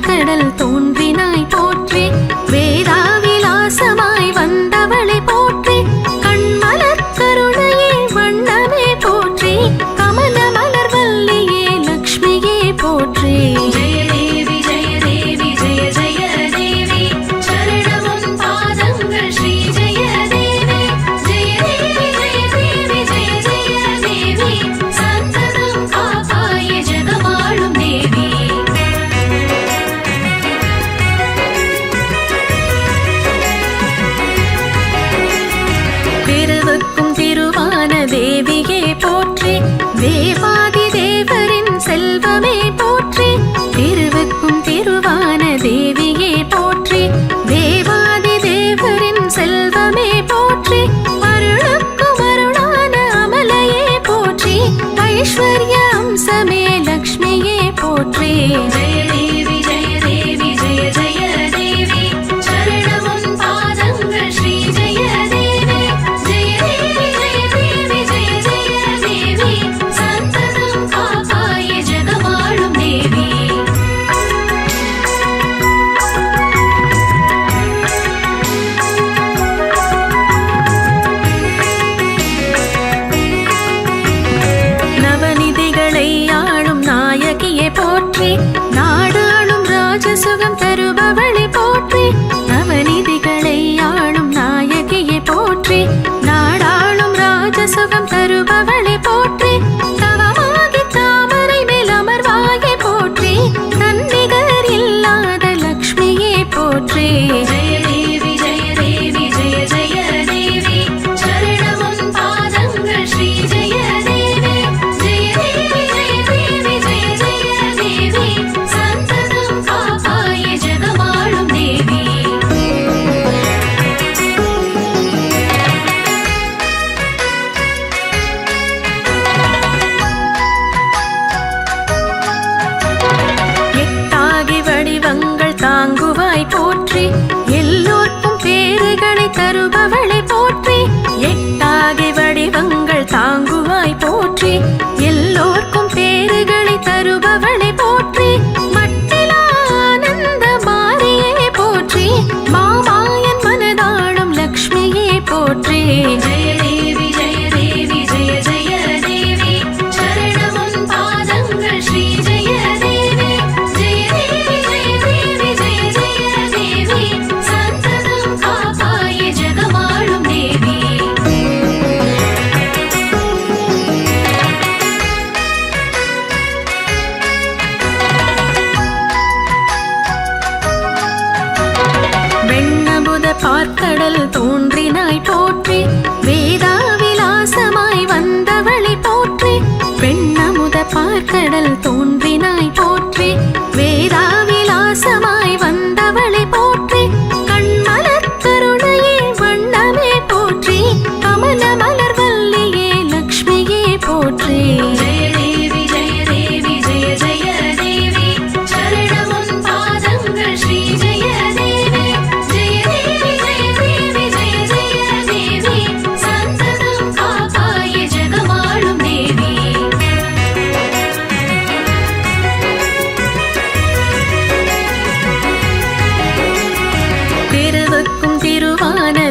கடல் தோன்றினாய்.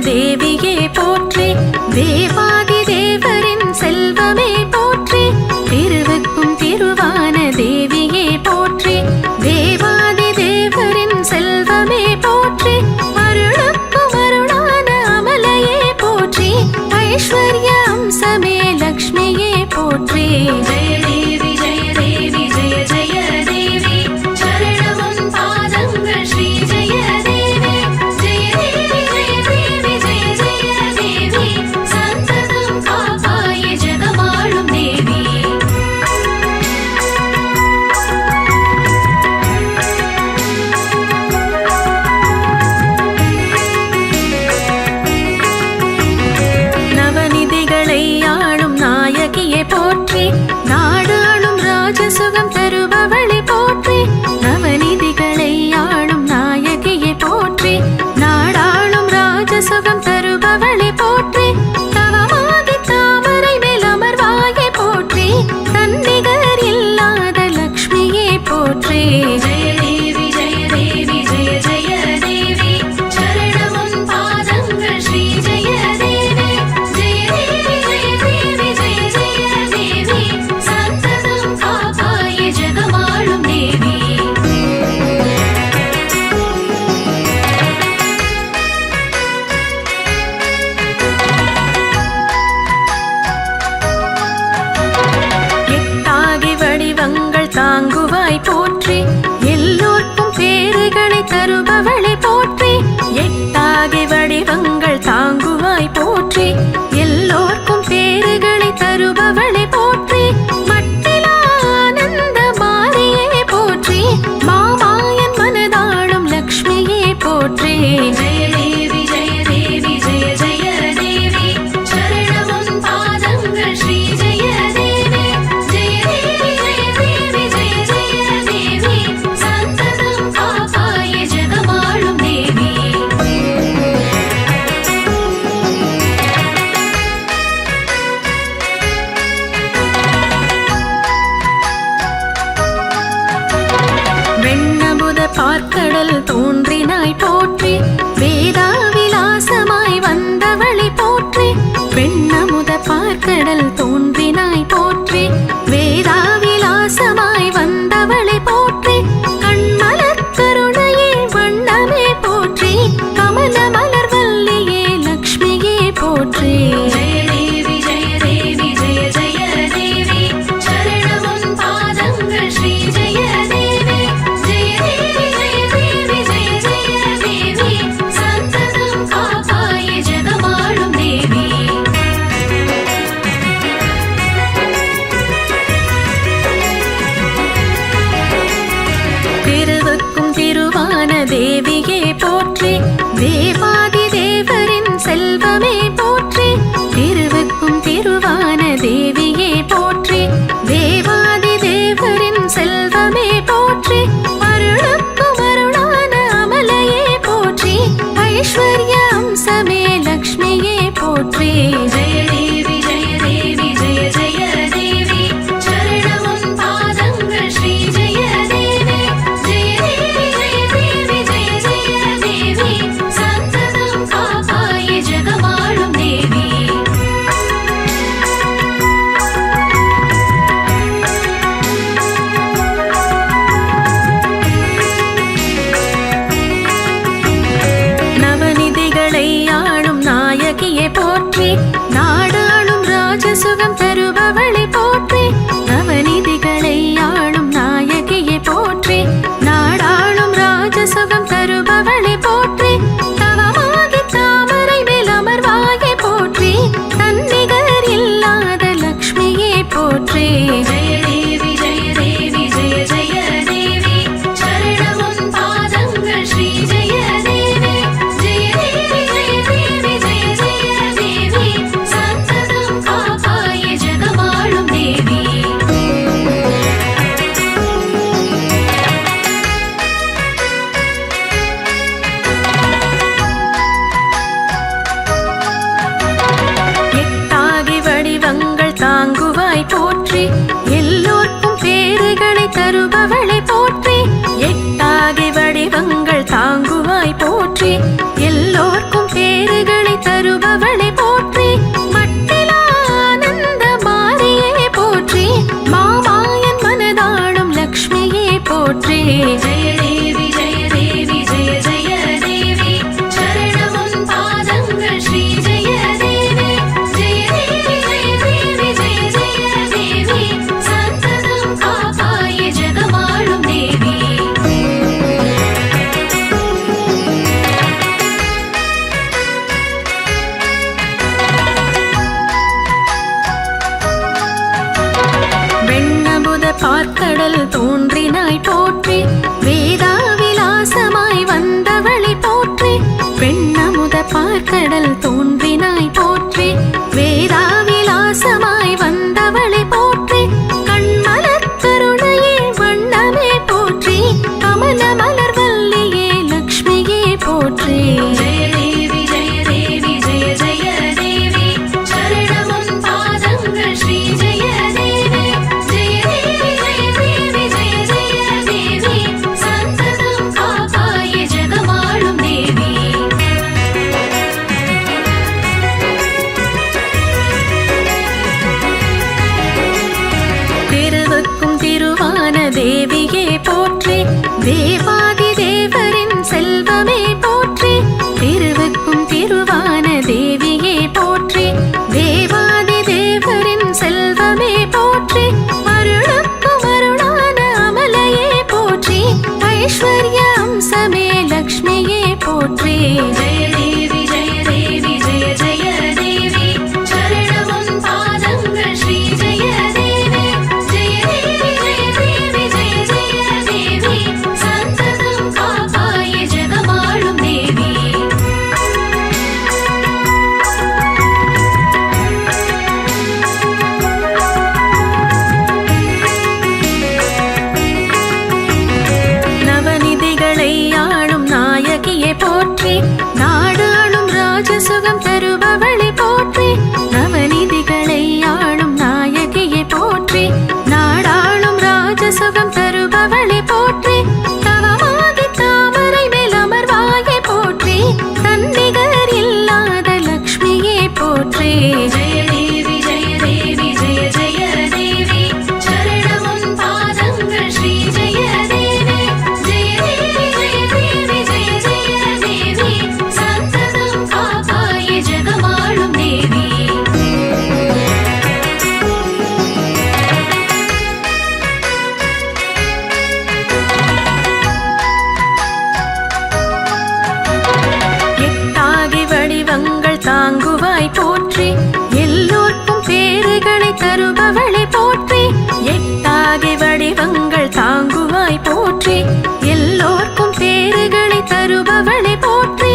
தேவியே போற்றி தேவாதி தேவரின் செல்வமே போற்றி திருவுக்கும் திருவான தேவியே போற்றி தேவாதி தேவரின் செல்வமே போற்றி அருளுக்கு அருளான அமலையே போற்றி ஐஸ்வர்ய அம்சமே லக்ஷ்மியே போற்றி. வழிகளை தருபவளை போற்றி எட்டாகி வடிவங்கள் பார்க்கடல் தோன்றினாய் போற்றி வேதா விலாசமாய் வந்தவளை போற்றி வெண்ணமுத பார்க்கடல் தோன்றினாய் தேவியே போற்றி தேவி I'm better. கடல் தோன்றினாய் போற்றி வேதா போற்றி எல்லோர்க்கும் தேறுகளை தருபவனை போற்றி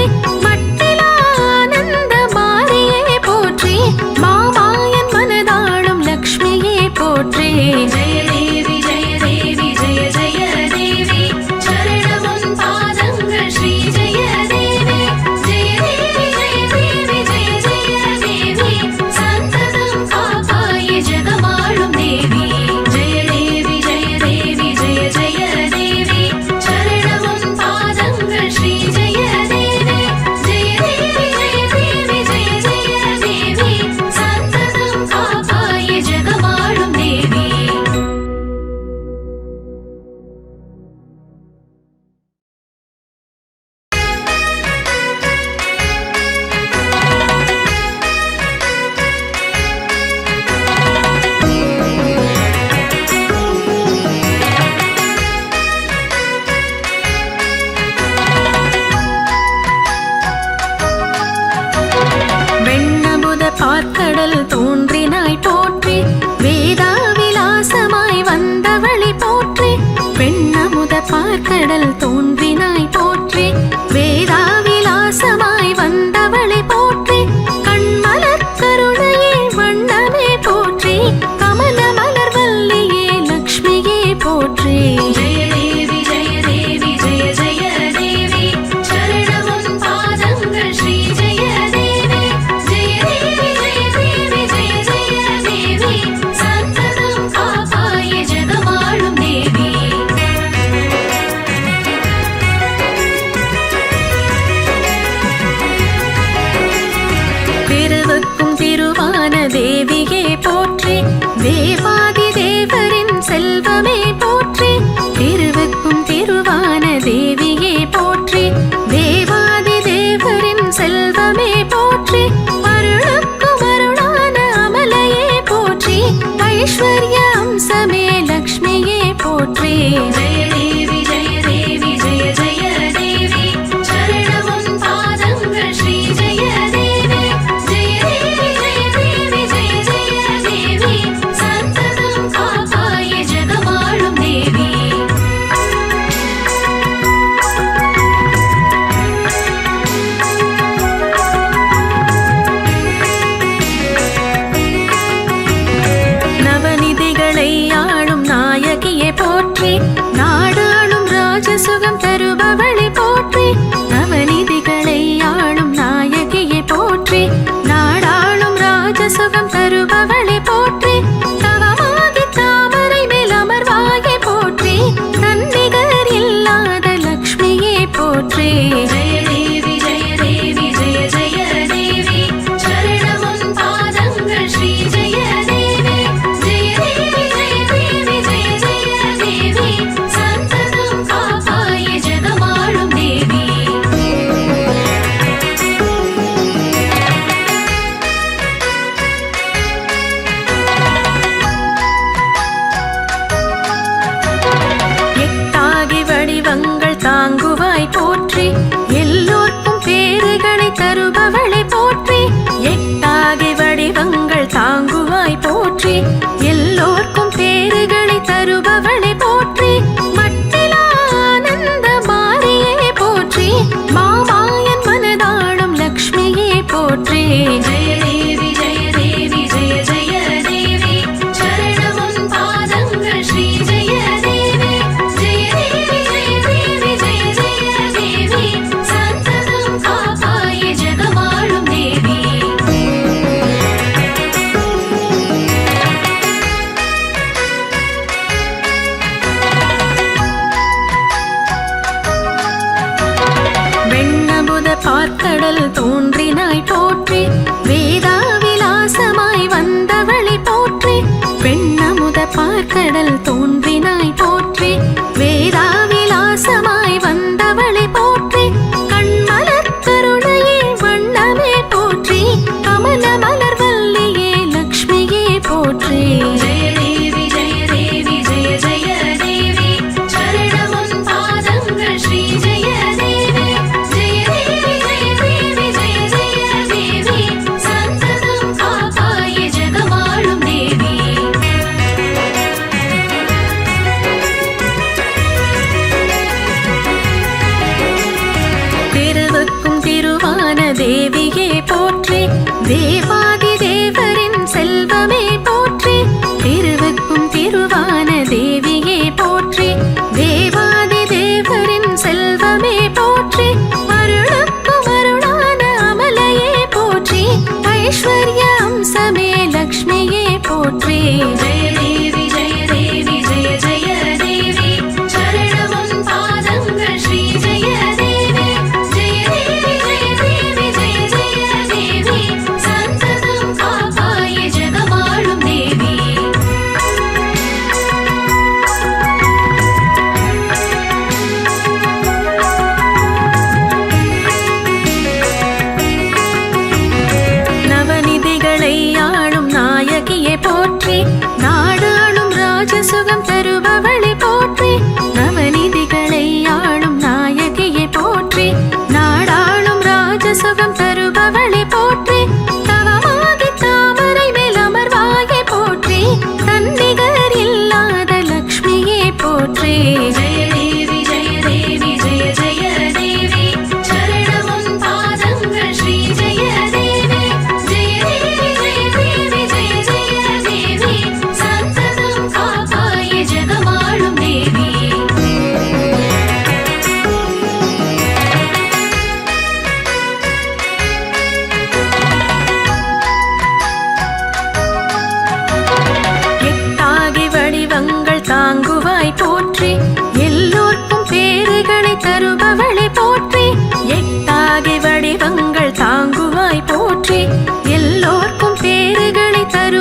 பார்க்கடல் தோன்றினாய்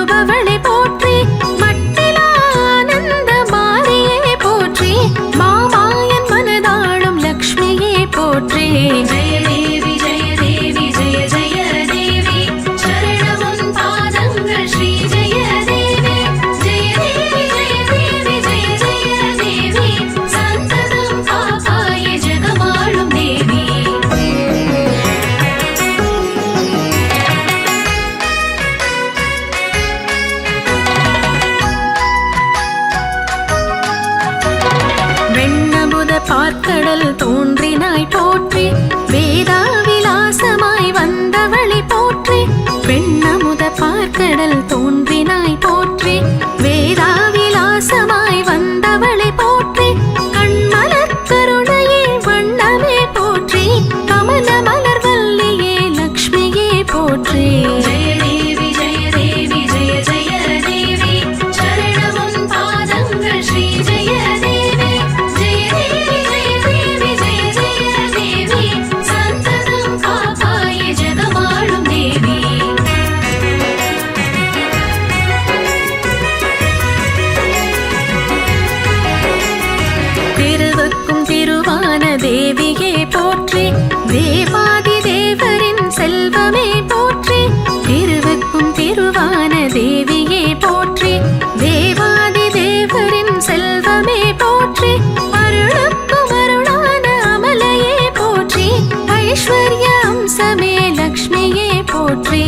Uber ஆர்க்கடல் தோன்றினாய் போற்றி வேதா விலாசமாய் வந்தவளை போற்றி பெண்ணமுத பார்க்கடல் தோன்றினாய் போ समे लक्ष्मीये पोत्रे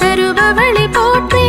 தருபவளை போற்றி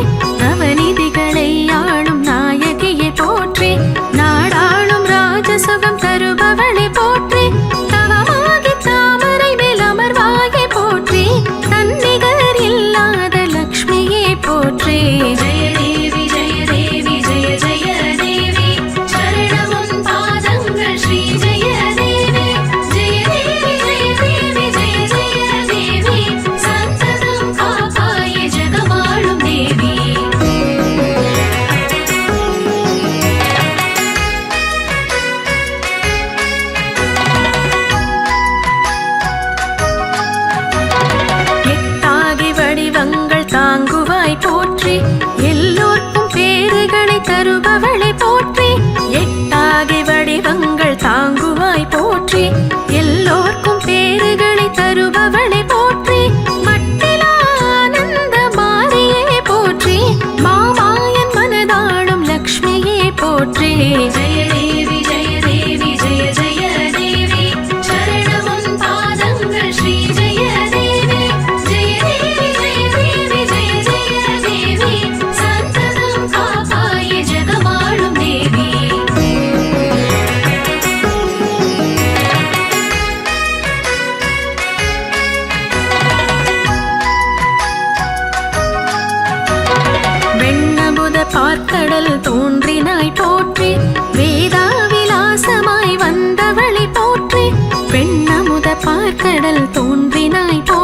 தோன்றினாய் போற்றி. வேதா விலாசமாய் வந்தவளை போற்றி. பெண்ணமுத பார்க்கடல் தோன்றினாய் போ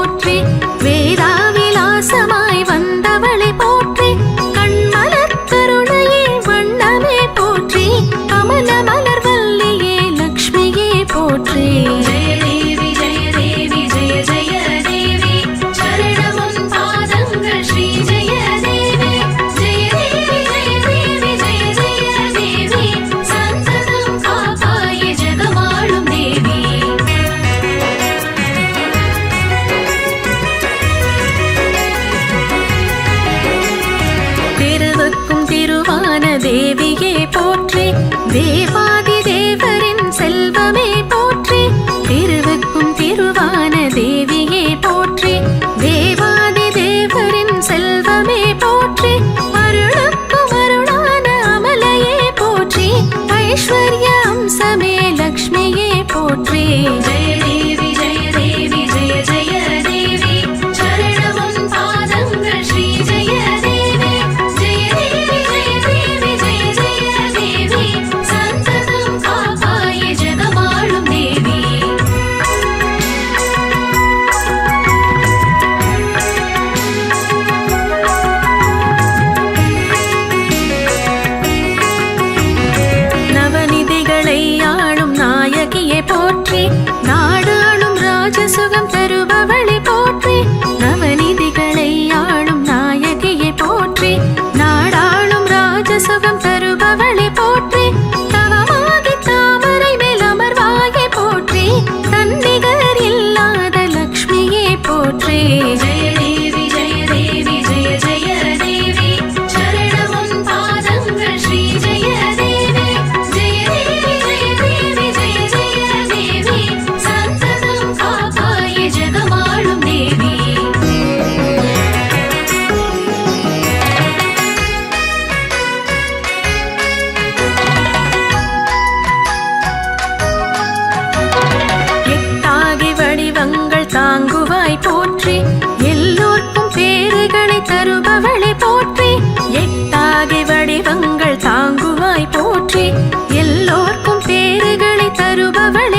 வேதங்கள் தாங்குவாய் போற்றி. எல்லோர்க்கும் பேறுகளை தருபவளே.